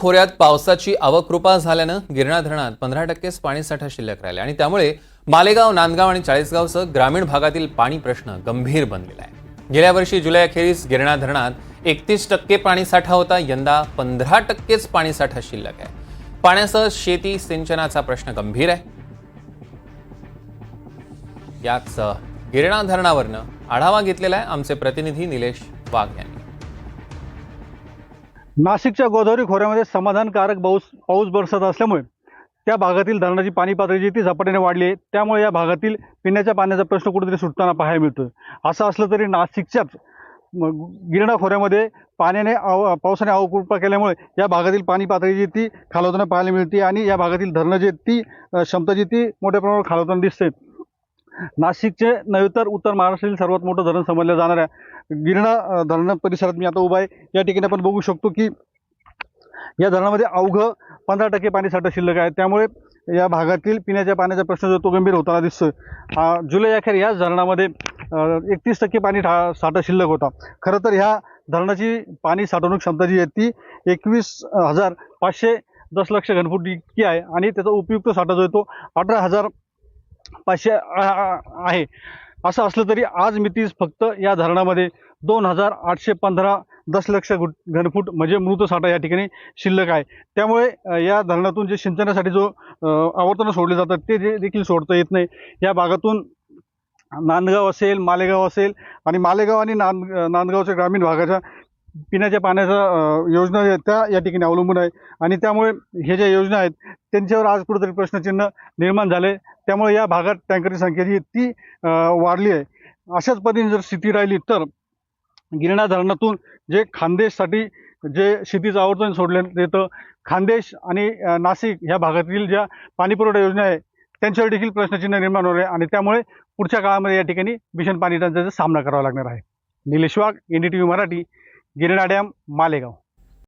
खोऱ्यात पावसाची अवकृपा झाल्यानं गिरणा धरणात पंधरा टक्केच पाणीसाठा शिल्लक राहिले आणि त्यामुळे मालेगाव नांदगाव आणि चाळीसगावसह ग्रामीण भागातील पाणी प्रश्न गंभीर बनलेला आहे. गेल्या वर्षी जुलै अखेरीस गिरणा धरणात एकतीस टक्के पाणीसाठा होता यंदा पंधरा टक्केच पाणीसाठा शिल्लक आहे. पाण्यासह शेती सिंचनाचा प्रश्न गंभीर आहे. याच गिरणा धरणावरनं आढावा घेतलेला आहे आमचे प्रतिनिधी निलेश वाघ यांनी. नाशिकच्या गोदावरी खोऱ्यामध्ये समाधानकारक पाऊस पाऊस बरसत असल्यामुळे त्या भागातील धरणाची पाणी पातळी जी ती झपाट्याने वाढली आहे. त्यामुळे या भागातील पिण्याच्या पाण्याचा प्रश्न कुठेतरी सुटताना पाहायला मिळतो असं असलं तरी नाशिकच्याच गिरणा खोऱ्यामध्ये पाण्याने आव पावसाने अवकृपा केल्यामुळे या भागातील पाणी पातळी जी ती खालवताना पाहायला मिळते आणि या भागातील धरणं जी ती क्षमता जी ती मोठ्या प्रमाणावर खालवताना दिसते नाशिकचे नव्हे तर उत्तर महाराष्ट्रातील सर्वात मोठं धरण समजलं जाणाऱ्या गिरणा धरण परिसरात मी आता उभा आहे. या ठिकाणी आपण बघू शकतो की या धरणामध्ये अवघं पंधरा टक्के पाणी साठा शिल्लक आहे. त्यामुळे या भागातील पिण्याच्या पाण्याचा प्रश्न जो तो गंभीर होताना दिसतोय. जुलै अखेर याच धरणामध्ये एकतीस टक्के पाणी ठा साठा शिल्लक होता. खरं तर ह्या धरणाची पाणी साठवणूक क्षमता जी आहे ती एकवीस हजार पाचशे दशलक्ष घनफूट इतकी आहे आणि त्याचा उपयुक्त साठा जो आहे तो अठरा हजार पाचशे आहे. असं असलं तरी आज मितीस फक्त या धरणामध्ये दोन हजार आठशे पंधरा दशलक्ष गुट घनफूट म्हणजे मृत साठा या ठिकाणी शिल्लक आहे. त्यामुळे या धरणातून जे सिंचनासाठी जो आवर्तनं सोडले जातात ते जे देखील सोडता येत नाही. या भागातून नांदगाव असेल मालेगाव असेल आणि मालेगाव आणि नांद नांदगावच्या ग्रामीण भागाच्या पिण्याच्या पाण्याच्या योजना त्या या ठिकाणी अवलंबून आहे. आणि त्यामुळे हे ज्या योजना आहेत त्यांच्यावर आज कुठेतरी प्रश्नचिन्ह निर्माण झाले. त्यामुळे या भागात टँकरची संख्या जी ती वाढली आहे. अशाच पद्धतीने जर स्थिती राहिली तर गिरणा धरणातून जे खानदेशसाठी जे शेतीचं आवर्तन सोडलं येतं खानदेश आणि नाशिक ह्या भागातील ज्या पाणीपुरवठा योजना आहे त्यांच्यावर देखील प्रश्नचिन्ह निर्माण होणार आहे आणि त्यामुळे पुढच्या काळामध्ये या ठिकाणी भीषण पाणी टंचाईचा सामना करावा लागणार आहे. Nilesh Wagh N D T V Marathi Girna dam Malegaon.